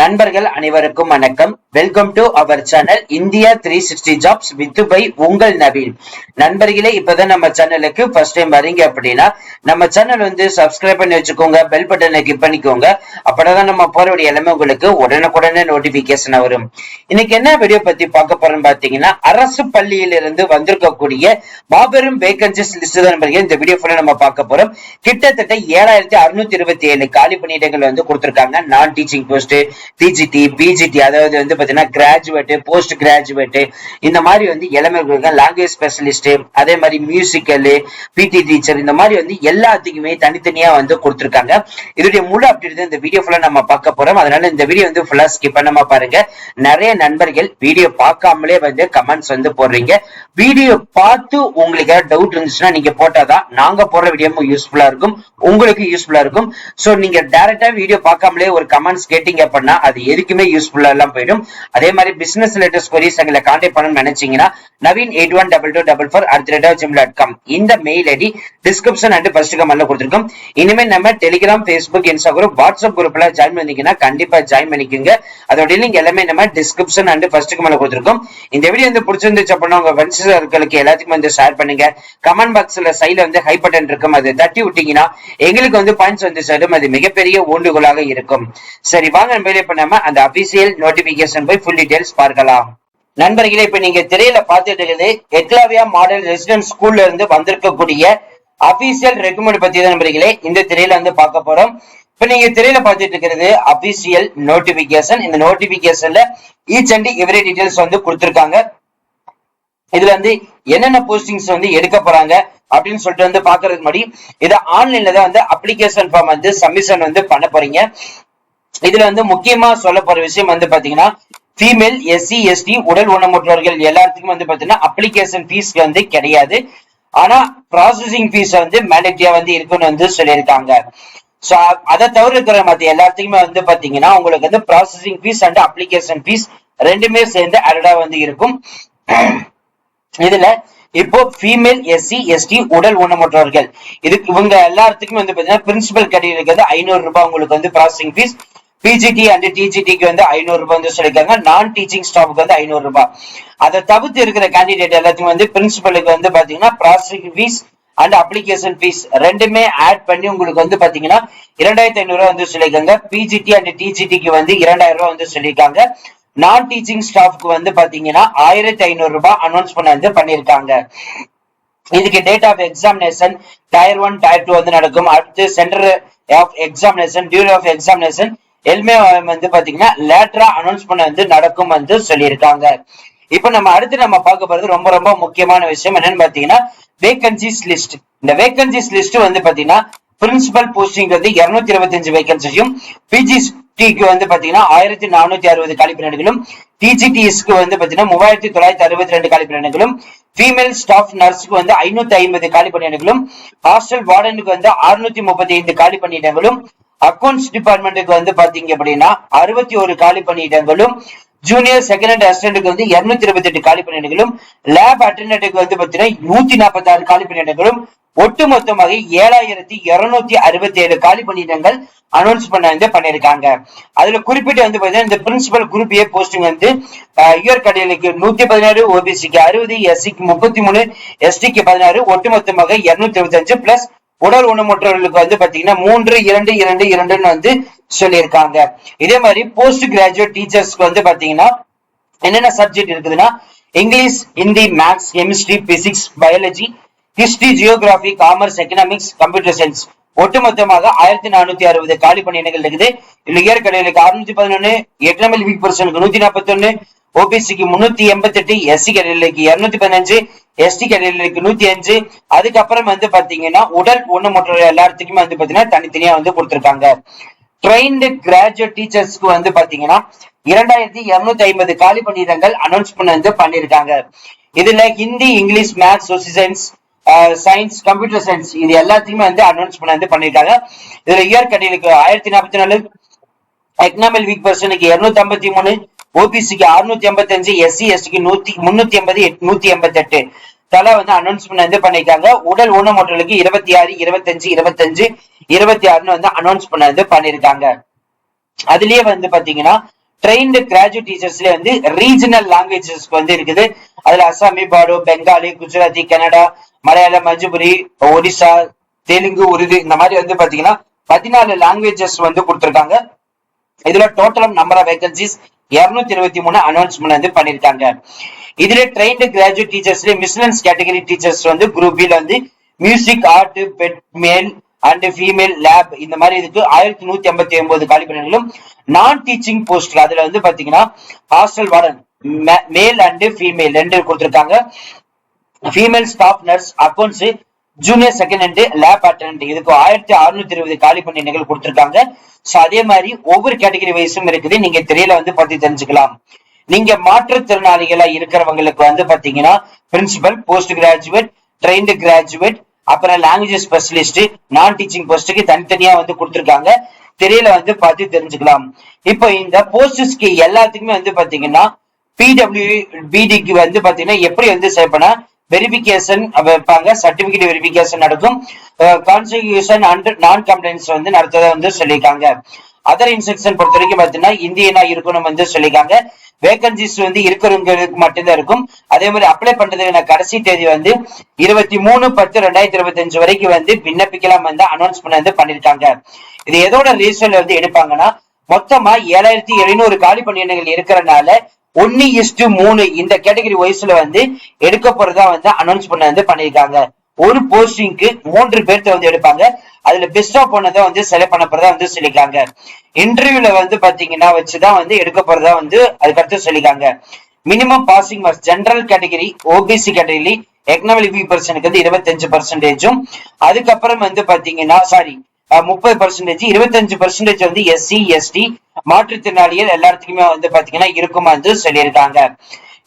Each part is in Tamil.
நண்பர்கள் அனைவருக்கும் வணக்கம். Welcome to our channel India three sixty jobs with by உங்கள் நவீன். நண்பர்களே இப்பதான் நம்ம சேனலுக்கு ஃபர்ஸ்ட் டைம் வரீங்க அப்படின்னா நம்ம சேனல் வந்து சப்ஸ்கிரைப் பண்ணி வச்சுக்கோங்க பெல் பட்டனை கிளிக் பண்ணிக்கோங்க. அப்படிதான் நம்ம போறவுடைய எல்லாமே உங்களுக்கு உடனுக்குடனே நோட்டிபிகேஷன் வரும். இன்னைக்கு என்ன வீடியோ பத்தி பார்க்க போறோம்னு பாத்தீங்கன்னா அரசு பள்ளியிலிருந்து வந்திருக்கக்கூடிய மாபெரும் வேகன்சிஸ் லிஸ்ட் தான் நண்பர்கள் இந்த வீடியோ ஃபுல்லா நம்ம பார்க்க போறோம். கிட்டத்தட்ட ஏழாயிரத்தி அறுநூத்தி இருபத்தி ஏழு காலி பணியிடங்கள் வந்து கொடுத்திருக்காங்க. நான் டீச்சிங் போஸ்ட் பிஜிடி பிஜிடி அதாவது வந்து பார்த்தீங்கன்னா கிராஜுவேட் போஸ்ட் கிராஜுவேட் இந்த மாதிரி வந்து எல்லாமே லாங்குவேஜ் ஸ்பெஷலிஸ்ட் அதே மாதிரி மியூசிக்கலு பிடி டீச்சர் இந்த மாதிரி வந்து எல்லாத்துக்குமே தனித்தனியா வந்து கொடுத்துருக்காங்க. இதோடைய முழு அப்டேட் இந்த வீடியோ ஃபுல்லா நம்ம பார்க்க போறோம். அதனால இந்த வீடியோ வந்து ஃபுல்லா ஸ்கிப் பண்ணாம பாருங்க. நிறைய நண்பர்கள் வீடியோ பார்க்காமலே வந்து கமெண்ட்ஸ் வந்து போடுறீங்க. வீடியோ பார்த்து உங்களுக்கு ஏதாவது டவுட் இருந்துச்சுன்னா நீங்க போட்டாதான் நாங்க போடுற வீடியோமும் யூஸ்ஃபுல்லா இருக்கும். உங்களுக்கு யூஸ்ஃபுல்லா இருக்கும். ஸோ நீங்க டேரக்டா வீடியோ பார்க்காமலே ஒரு கமெண்ட்ஸ் கேட்டீங்க அப்படின்னா அது எதுக்குமே யூஸ்ஃபுல்லா எல்லாம் போயிடும். அதே மாதிரி பிசினஸ் ரிலேட்டட் கொரிஸ் எங்களை கான்டாக்ட் பண்ணணும்னு நினைச்சீங்கன்னா Naveen eight one double two double four at rate gym dot com இந்த mail ID description and first கமெண்ட்ல கொடுத்துருக்கோம். இனிமே நம்ம டெலிகிராம் ஃபேஸ்புக் இன்ஸ்டாகிராம் வாட்ஸ்அப் குரூப்ல ஜாயின் பண்ணீங்கன்னா கண்டிப்பா ஜாயின் பண்ணிக்கோங்க. அதோட லிங்க் எல்லாமே நம்ம டிஸ்கிரிப்ஷன் அண்ட் ஃபர்ஸ்ட் கமெண்ட்ல கொடுத்துருக்கோம். இந்த வீடியோ வந்து பிடிச்சிருந்துச்சு அப்படின்னா உங்க ஃப்ரெண்ட்ஸ் சர்க்கிளுக்கு எல்லாத்துக்கும் வந்து ஷேர் பண்ணுங்க. கமெண்ட் பாக்ஸ்ல சைடுல வந்து ஹை பட்டன் இருக்கும். அது தட்டி விட்டீங்கன்னா எங்களுக்கு வந்து பாயிண்ட்ஸ் வந்து சேரும். அது மிகப்பெரிய ஊண்டுகோலாக இருக்கும். சரி வாங்க நம்ம வெளியே பண்ணாம அந்த அபிஷியல் நோட்டிபிகேஷன் போய் ஃபுல் டீடைல்ஸ் பார்க்கலாம். நண்பர்களே இப்ப நீங்க திரையில பார்த்துட்டு இருக்குது எக்லாவியா மாடல் ரெசிடென்ட் ஸ்கூல்ல இருந்து வந்திருக்கக்கூடிய அபிஷியல் ரெக்கமெண்ட் பத்தி தான் நண்பர்களே இந்த திரையில வந்து பார்க்க போறோம். இப்ப நீங்க திரையில பார்த்துட்டு இருக்கிறது அபிஷியல் நோட்டிபிகேஷன் இந்த நோட்டிபிகேஷன்ல ஈச் அண்ட் எவ்ரி டீடைல்ஸ் வந்து கொடுத்துருக்காங்க. இதுல வந்து என்னென்ன போஸ்டிங்ஸ் வந்து எடுக்க போறாங்க அப்படின்னு சொல்லிட்டு வந்து பாக்குறதுக்கு முன்னாடி இதை ஆன்லைன்ல தான் வந்து அப்ளிகேஷன் ஃபார்ம் வந்து சப்மிஷன் வந்து பண்ண போறீங்க. இதுல வந்து முக்கியமா சொல்ல போற விஷயம் வந்து பாத்தீங்கன்னா ஃபீமேல் எஸ்சி எஸ்டி உடல் ஊனமுற்றவர்கள் எல்லாத்துக்கும் வந்து பாத்தீங்கன்னா அப்ளிகேஷன் ஃபீஸ் வந்து கிடையாது. ஆனா ப்ராசஸிங் ஃபீஸ் வந்து மேண்டேட்டரியா வந்து இருக்குன்னு வந்து சொல்லியிருக்காங்க. சோ அதை தவிர இருக்கிற மத்த எல்லாத்துக்குமே வந்து பாத்தீங்கன்னா உங்களுக்கு வந்து processing fees and application fees ரெண்டுமே சேர்ந்து அடடா வந்து இருக்கும். இதுல இப்போ ஃபீமேல் எஸ்சி எஸ்டி உடல் ஊனமுற்றவர்கள் இதுக்கு இவங்க எல்லாத்துக்குமே வந்து பாத்தீங்கன்னா பிரின்சிபல் கடையில் இருக்கிறது ஐநூறு ரூபாய் உங்களுக்கு வந்து ப்ராசஸிங் ஃபீஸ் பிஜிடி அண்ட் டிஜிடிக்கு வந்து ஐநூறு ரூபாய் வந்து சொல்லியிருக்காங்க. நான் டீச்சிங் ஸ்டாஃபுக்கு வந்து ஐநூறு ரூபாய். அதை தவிர்த்து இருக்கிற கேண்டிடேட் எல்லாத்துக்கும் வந்து பிரின்சிபலுக்கு வந்து பாத்தீங்கன்னா processing fees and application fees ரெண்டுமே ஆட் பண்ணி உங்களுக்கு வந்து பாத்தீங்கன்னா இரண்டாயிரத்தி ஐநூறு ரூபாய் வந்து சொல்லியிருக்காங்க. பிஜிடி அண்ட் டிஜிடிக்கு வந்து இரண்டாயிரம் ரூபாய் வந்து சொல்லியிருக்காங்க. நான் டீச்சிங் ஸ்டாஃப்க்கு வந்து பாத்தீங்கன்னா ஆயிரத்தி ஐநூறு ரூபாய் அனௌன்ஸ் பண்ண வந்து பண்ணியிருக்காங்க. இதுக்கு date of examination tier one tier two வந்து நடக்கும். அடுத்து centre of examination duration of examination எல்மே வந்து பாத்தீங்கன்னா லேட்டரா அனௌன்ஸ் பண்ண வந்து நடக்கும் வந்து சொல்லியிருக்காங்க. இப்ப நம்ம அடுத்து நம்ம பார்க்க போறது ரொம்ப ரொம்ப முக்கியமான விஷயம் என்னன்னு பாத்தீங்கன்னா வேகன்சிஸ் லிஸ்ட் இந்த வேகன்சிஸ் லிஸ்ட் வந்து பாத்தீங்கன்னா பிரின்சிபல் போஸ்டிங் வந்து இருநூத்தி இருபத்தி அஞ்சு வேகன்சியும் பிஜிடிக்கு வந்து பாத்தீங்கன்னா ஆயிரத்தி நானூத்தி அறுபது காலிப்பிரண்டுகளும் டிஜிடிஎஸ்க்கு வந்து பாத்தீங்கன்னா மூவாயிரத்தி தொள்ளாயிரத்தி அறுபத்தி ரெண்டு காலிப்பிரண்டுகளும் ஃபீமேல் ஸ்டாஃப் நர்ஸ்க்கு வந்து ஐநூத்தி ஐம்பது காலி பணியிடங்களும் ஹாஸ்டல் வார்டனுக்கு வந்து அறுநூத்தி முப்பத்தி ஐந்து காலி பணியிடங்களும் அக்கௌண்ட்ஸ் டிபார்ட்மெண்ட்டுக்கு வந்து பாத்தீங்க அப்படின்னா அறுபத்தி ஒரு காலி பணியிடங்களும் ஜூனியர் செகண்ட் அசிஸ்டன்ட்டுக்கு வந்து இருநூத்தி இருபத்தி எட்டு காலி பணியிடங்களும் லேப் அட்டண்டன்ட்டுக்கு வந்து பாத்தீங்கன்னா நூத்தி நாற்பத்தி ஆறு காலி பணியிடங்களும் ஒட்டு மொத்தமாக ஏழாயிரத்தி இருநூத்தி அறுபத்தி ஏழு காலி பணியிடங்கள் அனௌன்ஸ் பண்ண வந்து பண்ணிருக்காங்க அதுல குறிப்பிட்டு வந்து பாத்தீங்கன்னா இந்த பிரின்சிபல் குரூப் ஏ போஸ்டிங் வந்து இயர் கடையிலுக்கு நூத்தி பதினாறு ஓபிசிக்கு அறுபது எஸ்சிக்கு முப்பத்தி மூணு எஸ்டிக்கு பதினாறு ஒட்டுமொத்தமாக இருநூத்தி இருபத்தி அஞ்சு பிளஸ் உடல் ஊனமுற்றவர்களுக்கு வந்து பாத்தீங்கன்னா மூன்று இரண்டு இரண்டு இரண்டுன்னு வந்து சொல்லியிருக்காங்க. இதே மாதிரி போஸ்ட் கிராஜுவேட் டீச்சர்ஸ்க்கு வந்து பாத்தீங்கன்னா என்னென்ன சப்ஜெக்ட் இருக்குதுன்னா English Hindi maths chemistry physics biology history geography commerce economics computer science ஒட்டுமொத்தமாக ஆயிரத்தி நானூத்தி அறுபது காலி பணியிடங்கள் இருக்குது. இல்ல இயற்கடைகளுக்கு அறுநூத்தி பதினொன்னு எக்கனாமிக் வீக் பர்சனுக்கு நூத்தி நாற்பத்தி ஒன்னு ஓபிசிக்கு முன்னூத்தி எண்பத்தி எட்டு எஸ்சி கேட்டகரிக்கு இருநூத்தி பதினஞ்சு எஸ்டி கேட்டகரிக்கு நூத்தி அஞ்சு. அதுக்கப்புறம் வந்து பாத்தீங்கன்னா உடல் ஊனமுற்ற எல்லாத்துக்குமே வந்து பாத்தீங்கன்னா தனித்தனியா வந்து கொடுத்திருக்காங்க. ட்ரெயின்டு கிராஜுவேட் டீச்சர்ஸ்க்கு வந்து பாத்தீங்கன்னா இரண்டாயிரத்தி இருநூத்தி ஐம்பது காலி பணியிடங்கள் அனௌன்ஸ் பண்ண வந்து பண்ணிருக்காங்க. இதுல Hindi English maths social science science computer science இது எல்லாத்தையுமே வந்து அனௌன்ஸ் பண்ண வந்து பண்ணிருக்காங்க. இதுல இயர் கடையிலுக்கு ஆயிரத்தி நாற்பத்தி நாலு எக்கனாமிக் வீக் பர்சனுக்கு இருநூத்தி ஐம்பத்தி மூணு ஓபிசிக்கு அறுநூத்தி எண்பத்தி அஞ்சு எஸ்சி எஸ்டிக்கு நூத்தி முன்னூத்தி எண்பது நூத்தி எண்பத்தி எட்டு தலா வந்து அனௌன்ஸ்மெண்ட் வந்து பண்ணிருக்காங்க உடல் ஊனமுற்றலுக்கு இருபத்தி ஆறு இருபத்தஞ்சு இருபத்தஞ்சு இருபத்தி ஆறுன்னு வந்து அனௌன்ஸ் பண்ண வந்து பண்ணிருக்காங்க அதுலயே வந்து பாத்தீங்கன்னா ட்ரெயின்டு கிராஜுவேட் டீச்சர்ஸ்ல வந்து ரீஜனல் லாங்குவேஜஸ்க்கு வந்து இருக்குது. அதுல அசாமி பாடோ பெங்காலி குஜராத்தி கனடா மலையாளம் மஜிபுரி ஒடிசா தெலுங்கு உருது இந்த மாதிரி வந்து பாத்தீங்கன்னா பதினாலு லாங்குவேஜஸ் வந்து கொடுத்துருக்காங்க. இதுல டோட்டல் நம்பர் ஆஃப் வேகன்சிஸ் இருநூத்தி இருபத்தி மூணு அனௌன்ஸ்மெண்ட் வந்து பண்ணிருக்காங்க. இதுல ட்ரெயின்டு கிராஜுவேட் டீச்சர்ஸ்ல மிஸ்லன்ஸ் கேட்டகரி டீச்சர்ஸ் வந்து குரூப் பில வந்து music art PET male and female lab இந்த மாதிரி இதுக்கு ஆயிரத்தி நூத்தி ஐம்பத்தி ஒன்பது காலி பணிகளும் நான் டீச்சிங் போஸ்ட் அதுல வந்து பாத்தீங்கன்னா hostel warden male and female ரெண்டு கொடுத்திருக்காங்க. Female staff nurse accounts junior second hand lab attend இதுக்கு ஆயிரத்தி அறுநூத்தி இருபது காலி பணியிடங்கள் கொடுத்திருக்காங்க. சோ அதே மாதிரி ஒவ்வொரு கேட்டகரி வைஸும் இருக்குது. நீங்க திரையில வந்து பத்தி தெரிஞ்சுக்கலாம். நீங்க மாற்றுத்திறனாளிகளா இருக்கிறவங்களுக்கு வந்து பாத்தீங்கன்னா principal post graduate trained graduate அப்புறம் லாங்குவேஜ் ஸ்பெஷலிஸ்ட் நான் டீச்சிங் போஸ்ட்டுக்கு தனித்தனியா வந்து கொடுத்துருக்காங்க. திரையில வந்து பார்த்து தெரிஞ்சுக்கலாம். இப்போ இந்த போஸ்டர்ஸ்க்கு எல்லாத்துக்குமே வந்து பாத்தீங்கன்னா பிடபிள்யூ பிடிக்கு வந்து பாத்தீங்கன்னா எப்படி வந்து செய்யப்பனா வெரிபிகேஷன் வைப்பாங்க சர்டிபிகேட் வெரிபிகேஷன் நடக்கும். கான்ஸ்டியூஷன் அண்ட் நான் கம்ப்ளைண்ட்ஸ் வந்து நடத்ததை வந்து சொல்லியிருக்காங்க. அதர் இன்ஸ்ட்ரக்ஷன் பொறுத்த வரைக்கும் பாத்தீங்கன்னா இந்தியனா இருக்கணும் வந்து சொல்லியிருக்காங்க. வேகன்சிஸ் வந்து இருக்கிறவங்களுக்கு மட்டும்தான் இருக்கும். அதே மாதிரி அப்ளை பண்றதுக்கான கடைசி தேதி வந்து இருபத்தி மூணு பத்து ரெண்டாயிரத்தி இருபத்தி அஞ்சு வரைக்கும் வந்து விண்ணப்பிக்கலாம் வந்து அனௌன்ஸ்மெண்ட் வந்து பண்ணிருக்காங்க இது எதோட ரீசன் வந்து எடுப்பாங்கன்னா மொத்தமா ஏழாயிரத்தி எழுநூறு காலி பணியிடங்கள் இருக்கிறனால ஒன்னு இஸ்டு மூணு இந்த கேட்டகரி வயசுல வந்து எடுக்க போறதா வந்து அனௌன்ஸ் பண்ண வந்து பண்ணியிருக்காங்க. ஒரு போஸ்டிங்க்கு மூன்று பேர்த்த வந்து எடுப்பாங்க. அதுல பெஸ்டா போனதை வந்து செலக்ட் பண்ண போறதா வந்து சொல்லிக்காங்க இன்டர்வியூல வந்து பாத்தீங்கன்னா வச்சுதான் வந்து எடுக்க போறதா வந்து அதுக்கடுத்து சொல்லிக்காங்க minimum passing marks general category OBC category economic பர்சனுக்கு வந்து இருபத்தஞ்சு பர்சன்டேஜும் அதுக்கப்புறம் வந்து பாத்தீங்கன்னா சாரி முப்பது பர்சன்டேஜ் இருபத்தஞ்சு பர்சன்டேஜ் வந்து எஸ்சி எஸ்டி மாற்றுத்திறனாளிகள் எல்லாத்துக்குமே வந்து பாத்தீங்கன்னா இருக்குமா வந்து சொல்லியிருக்காங்க.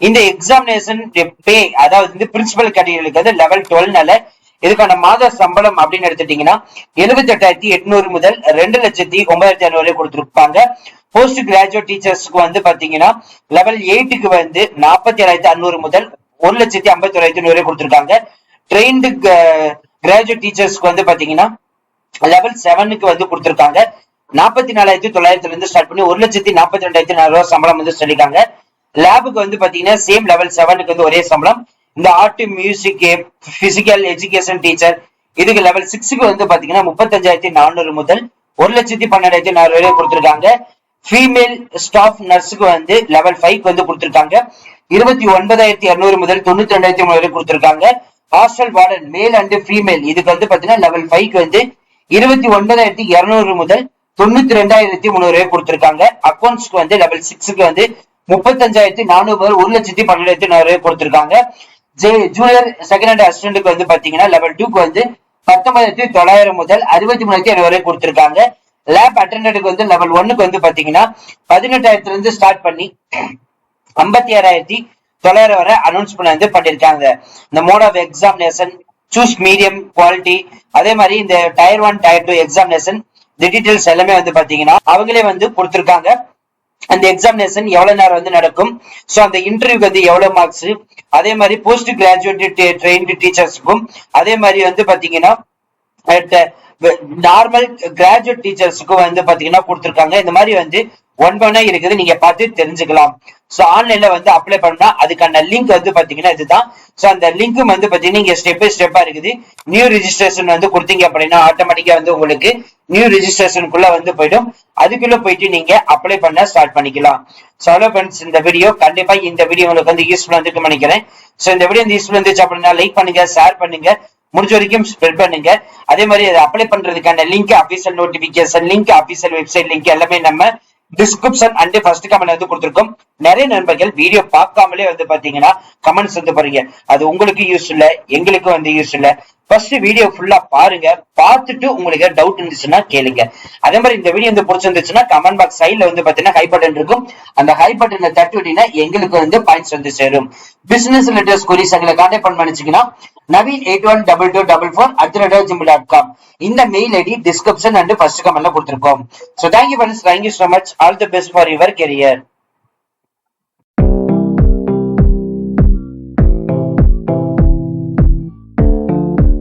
இந்த எக்ஸாமினேஷன் பே அதாவது வந்து பிரின்சிபல் கேட்டகரிகளுக்கு வந்து லெவல் டுவெல்னால இதுக்கான மாத சம்பளம் அப்படின்னு எடுத்துட்டீங்கன்னா எழுபத்தி எட்டாயிரத்தி எட்நூறு முதல் ரெண்டு லட்சத்தி ஒன்பதாயிரத்தி ஐநூறு கொடுத்துருப்பாங்க. போஸ்ட் கிராஜுவேட் டீச்சர்ஸ்க்கு வந்து பாத்தீங்கன்னா லெவல் எயிட்டுக்கு வந்து நாற்பத்தி ஏழாயிரத்தி அறுநூறு முதல் ஒரு லட்சத்தி ஐம்பத்தி ஓராயிரத்தி நூறு கொடுத்துருக்காங்க. ட்ரெயின்டு கிராஜுவேட் டீச்சர்ஸ்க்கு வந்து பாத்தீங்கன்னா லெவல் செவனுக்கு வந்து கொடுத்துருக்காங்க. நாற்பத்தி நாலாயிரத்தி தொள்ளாயிரத்துல இருந்து ஸ்டார்ட் பண்ணி ஒரு லட்சத்தி நாற்பத்தி ரெண்டாயிரத்தி நாலு ரூபாய் சம்பளம் வந்து சொல்லியிருக்காங்க. லேபுக்கு வந்து பாத்தீங்கன்னா சேம் லெவல் செவனுக்கு வந்து ஒரே சம்பளம். இந்த art music physical education teacher இதுக்கு லெவல் சிக்ஸுக்கு வந்து பாத்தீங்கன்னா முப்பத்தஞ்சாயிரத்தி நானூறு முதல் ஒரு லட்சத்தி பன்னெண்டாயிரத்தி நாலு வரை கொடுத்துருக்காங்க. ஃபீமேல் ஸ்டாஃப் நர்ஸுக்கு வந்து லெவல் ஃபைவ் வந்து கொடுத்துருக்காங்க. இருபத்தி ஒன்பதாயிரத்தி இரநூறு முதல் தொண்ணூத்தி ரெண்டாயிரத்தி மூணு வரை கொடுத்துருக்காங்க. Hostel warden male and female இதுக்கு வந்து பாத்தீங்கன்னா லெவல் ஃபைவ்க்கு வந்து இருபத்தி ஒன்பதாயிரத்தி இருநூறு முதல் தொண்ணூத்தி ரெண்டாயிரத்தி முந்நூறு வரை கொடுத்திருக்காங்க. அக்கௌண்ட்ஸ்க்கு வந்து லெவல் சிக்ஸுக்கு வந்து முப்பத்தஞ்சாயிரத்தி நானூறு முதல் ஒரு லட்சத்தி பன்னெண்டாயிரத்தி நானூறு வரை கொடுத்திருக்காங்க. ஜூனியர் செகண்ட் ஹேண்ட் அசிஸ்டன்ட்டுக்கு வந்து பாத்தீங்கன்னா லெவல் டூக்கு வந்து பத்தொன்பதாயிரத்தி தொள்ளாயிரம் முதல் அறுபத்தி மூணாயிரத்தி ஐநூறு வரை கொடுத்திருக்காங்க. லேப் அட்டண்டன்ட்டுக்கு வந்து லெவல் ஒன்னுக்கு வந்து பாத்தீங்கன்னா பதினெட்டாயிரத்துல இருந்து ஸ்டார்ட் பண்ணி ஐம்பத்தி ஆறாயிரத்தி தொள்ளாயிரம் வரை அனௌன்ஸ்மெண்ட் வந்து பண்ணிருக்காங்க. இந்த mode of examination choose medium quality அதே மாதிரி இந்த tier one tier two examination இந்த டீடைல்ஸ் எல்லாமே வந்து பாத்தீங்கன்னா அவங்களே வந்து கொடுத்துருக்காங்க. அந்த எக்ஸாமினேஷன் எவ்வளவு நேரம் வந்து நடக்கும்? சோ அந்த இன்டர்வியூக்கு வந்து எவ்வளவு மார்க்ஸ் அதே மாதிரி போஸ்ட் கிராஜுவேட் ட்ரெயின்டு டீச்சர்ஸ்க்கும் அதே மாதிரி வந்து பாத்தீங்கன்னா நார்மல் கிராஜுவேட் uh, டீச்சர்ஸுக்கும் வந்து பாத்தீங்கன்னா கொடுத்துருக்காங்க. இந்த மாதிரி வந்து ஒன் இருக்குது. நீங்க பார்த்து தெரிஞ்சுக்கலாம். சோ ஆன்லைன்ல வந்து அப்ளை பண்ணா அதுக்கான லிங்க் வந்து பாத்தீங்கன்னா இதுதான். சோ அந்த லிங்க் வந்து பாத்தீங்கன்னா நீங்க ஸ்டெப் பை ஸ்டெப்பா இருக்குது. நியூ ரிஜிஸ்ட்ரேஷன் வந்து கொடுத்தீங்க அப்படின்னா ஆட்டோமேட்டிக்கா வந்து உங்களுக்கு நியூ ரிஜிஸ்ட்ரேஷனுக்குள்ள வந்து போயிடும். அதுக்குள்ள போயிட்டு நீங்க அப்ளை பண்ண ஸ்டார்ட் பண்ணிக்கலாம். சோ ஹலோ ஃப்ரெண்ட்ஸ் இந்த வீடியோ கண்டிப்பா இந்த வீடியோ உங்களுக்கு வந்து யூஸ்ஃபுல்லா வந்து நினைக்கிறேன். சோ இந்த வீடியோ வந்து யூஸ்ஃபுல் இருந்துச்சு அப்படின்னா லைக் பண்ணுங்க ஷேர் பண்ணுங்க. முடிஞ்ச வரைக்கும் ஸ்ப்ரெட் பண்ணுங்க. அதே மாதிரி அதை அப்ளை பண்றதுக்கான link official notification link official website link எல்லாமே நம்ம டிஸ்கிரிப்ஷன் அண்ட் ஃபர்ஸ்ட் கமெண்ட் வந்து கொடுத்துருக்கோம். நிறைய நண்பர்கள் வீடியோ பார்க்காமலே வந்து பாத்தீங்கன்னா கமெண்ட்ஸ் வந்து பாருங்க அது உங்களுக்கு யூஸ் இல்ல எங்களுக்கு வந்து யூஸ் இல்ல. ஃபர்ஸ்ட் வீடியோ ஃபுல்லா பாருங்க. பார்த்துட்டு உங்களுக்கு டவுட் இருந்துச்சுன்னா கேளுங்க. அதே மாதிரி இந்த வீடியோ வந்து பிடிச்சிருந்துச்சுன்னா கமெண்ட் பாக்ஸ் சைட்ல வந்து பாத்தீங்கன்னா ஹை பட்டன் இருக்கும். அந்த ஹை பட்டனை தட்டி விட்டீங்கன்னா எங்களுக்கு வந்து பாயிண்ட்ஸ் வந்து சேரும். பிசினஸ் ரிலேட்டட் ஸ்கூரிஸ் எங்களை கான்டாக்ட் பண்ண நினைச்சீங்கன்னா Naveen eight one double two double four at Gmail dot com இந்த mail ID description and first கமெண்ட்ல கொடுத்துருக்கோம். So thank you friends thank you so much all the best for your career